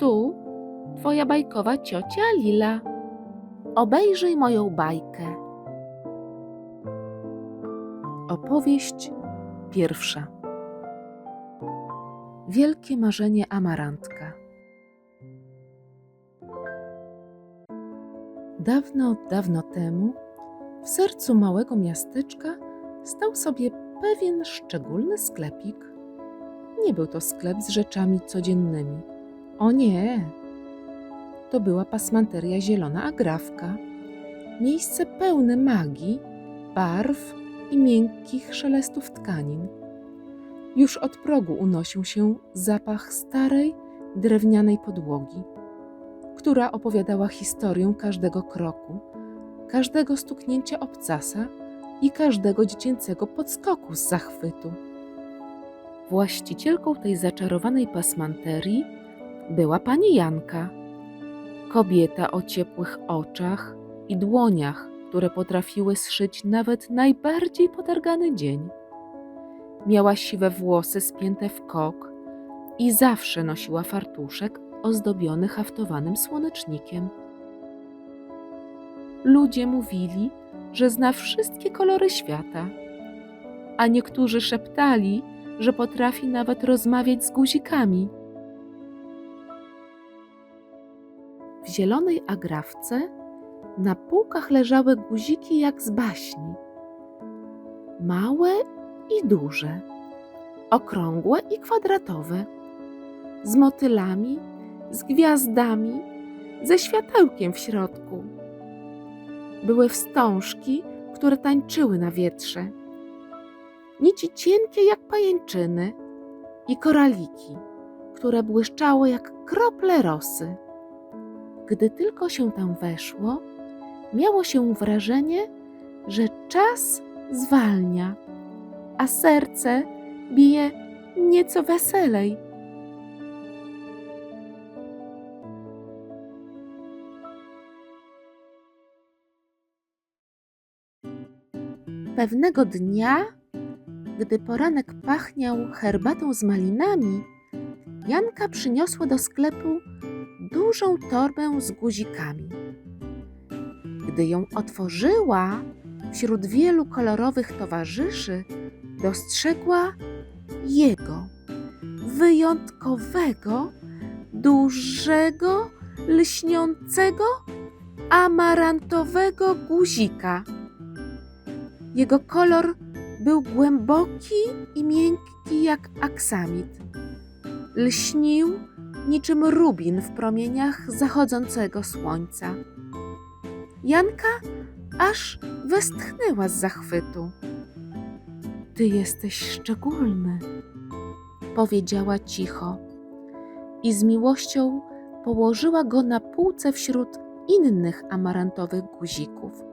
tu twoja bajkowa ciocia Lila. Obejrzyj moją bajkę. Opowieść pierwsza. Wielkie marzenie amarantka. Dawno, dawno temu, w sercu małego miasteczka, stał sobie pewien szczególny sklepik. Nie był to sklep z rzeczami codziennymi. O nie! To była pasmanteria Zielona Agrawka. Miejsce pełne magii, barw i miękkich szelestów tkanin. Już od progu unosił się zapach starej, drewnianej podłogi, która opowiadała historię każdego kroku, każdego stuknięcia obcasa i każdego dziecięcego podskoku z zachwytu. Właścicielką tej zaczarowanej pasmanterii była pani Janka, kobieta o ciepłych oczach i dłoniach, które potrafiły zszyć nawet najbardziej potargany dzień. Miała siwe włosy spięte w kok i zawsze nosiła fartuszek ozdobiony haftowanym słonecznikiem. Ludzie mówili, że zna wszystkie kolory świata, a niektórzy szeptali, że potrafi nawet rozmawiać z guzikami. Zielonej agrawce na półkach leżały guziki jak z baśni. Małe i duże, okrągłe i kwadratowe, z motylami, z gwiazdami, ze światełkiem w środku. Były wstążki, które tańczyły na wietrze, nici cienkie jak pajęczyny i koraliki, które błyszczały jak krople rosy. Gdy tylko się tam weszło, miało się wrażenie, że czas zwalnia, a serce bije nieco weselej. Pewnego dnia, gdy poranek pachniał herbatą z malinami, Janka przyniosła do sklepu dużą torbę z guzikami. Gdy ją otworzyła, wśród wielu kolorowych towarzyszy dostrzegła jego, wyjątkowego, dużego, lśniącego, amarantowego guzika. Jego kolor był głęboki i miękki jak aksamit. Lśnił niczym rubin w promieniach zachodzącego słońca. Janka aż westchnęła z zachwytu. Ty jesteś szczególny, powiedziała cicho i z miłością położyła go na półce wśród innych amarantowych guzików.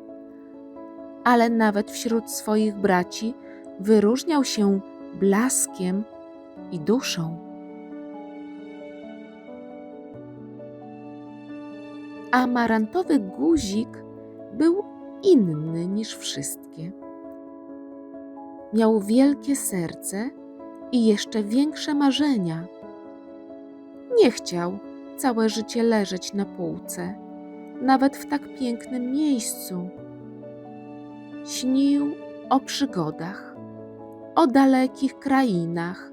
Ale nawet wśród swoich braci wyróżniał się blaskiem i duszą. Amarantowy guzik był inny niż wszystkie. Miał wielkie serce i jeszcze większe marzenia. Nie chciał całe życie leżeć na półce, nawet w tak pięknym miejscu. Śnił o przygodach, o dalekich krainach,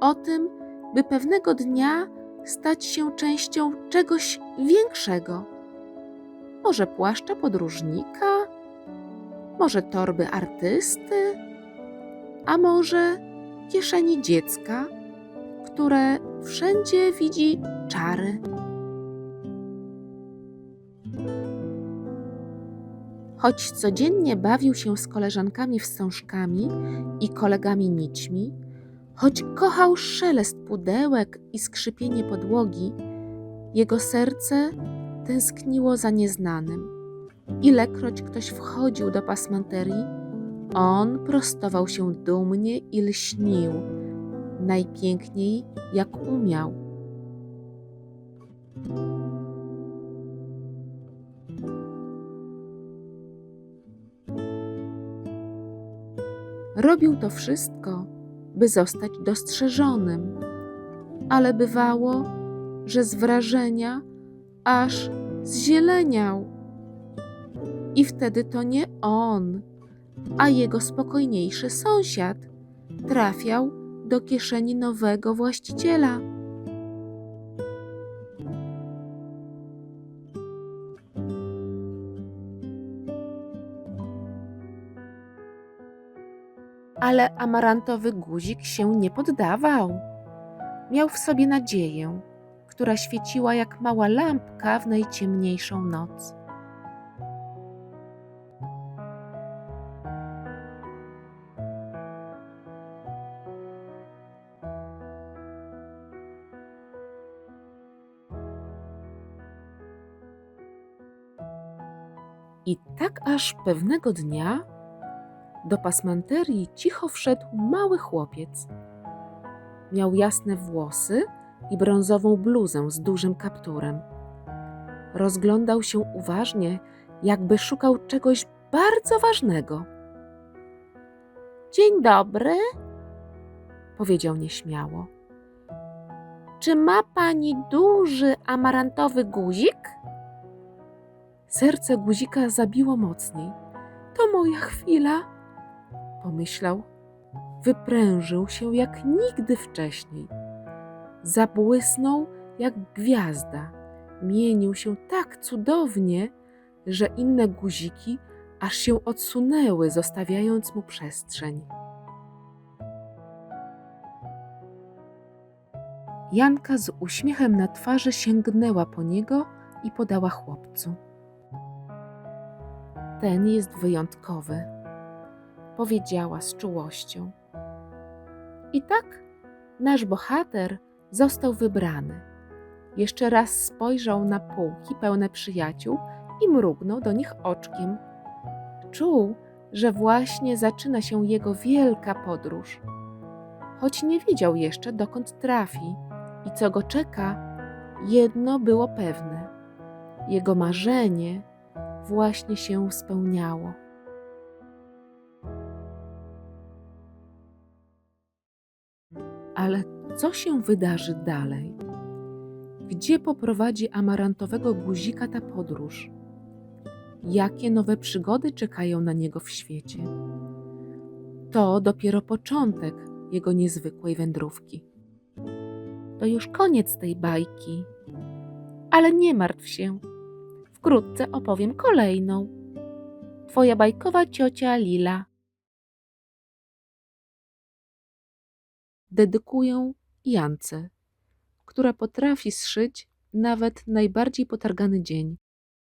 o tym, by pewnego dnia stać się częścią czegoś większego. Może płaszcza podróżnika, może torby artysty, a może kieszeni dziecka, które wszędzie widzi czary. Choć codziennie bawił się z koleżankami wstążkami i kolegami nićmi, choć kochał szelest pudełek i skrzypienie podłogi, jego serce tęskniło za nieznanym. Ilekroć ktoś wchodził do pasmanterii, on prostował się dumnie i lśnił, najpiękniej jak umiał. Robił to wszystko, by zostać dostrzeżonym, ale bywało, że z wrażenia aż zzieleniał. I wtedy to nie on, a jego spokojniejszy sąsiad trafiał do kieszeni nowego właściciela. Ale amarantowy guzik się nie poddawał. Miał w sobie nadzieję, która świeciła jak mała lampka w najciemniejszą noc. I tak aż pewnego dnia do pasmanterii cicho wszedł mały chłopiec. Miał jasne włosy i brązową bluzę z dużym kapturem. Rozglądał się uważnie, jakby szukał czegoś bardzo ważnego. Dzień dobry, powiedział nieśmiało. Czy ma pani duży amarantowy guzik? Serce guzika zabiło mocniej. To moja chwila, pomyślał. Wyprężył się jak nigdy wcześniej. Zabłysnął jak gwiazda. Mienił się tak cudownie, że inne guziki aż się odsunęły, zostawiając mu przestrzeń. Janka z uśmiechem na twarzy sięgnęła po niego i podała chłopcu. Ten jest wyjątkowy, powiedziała z czułością. I tak nasz bohater został wybrany. Jeszcze raz spojrzał na półki pełne przyjaciół i mrugnął do nich oczkiem. Czuł, że właśnie zaczyna się jego wielka podróż. Choć nie wiedział jeszcze, dokąd trafi i co go czeka, jedno było pewne: jego marzenie właśnie się spełniało. Ale co się wydarzy dalej? Gdzie poprowadzi amarantowego guzika ta podróż? Jakie nowe przygody czekają na niego w świecie? To dopiero początek jego niezwykłej wędrówki. To już koniec tej bajki. Ale nie martw się. Wkrótce opowiem kolejną. Twoja bajkowa ciocia Lila. Dedykuję Jance, która potrafi zszyć nawet najbardziej potargany dzień.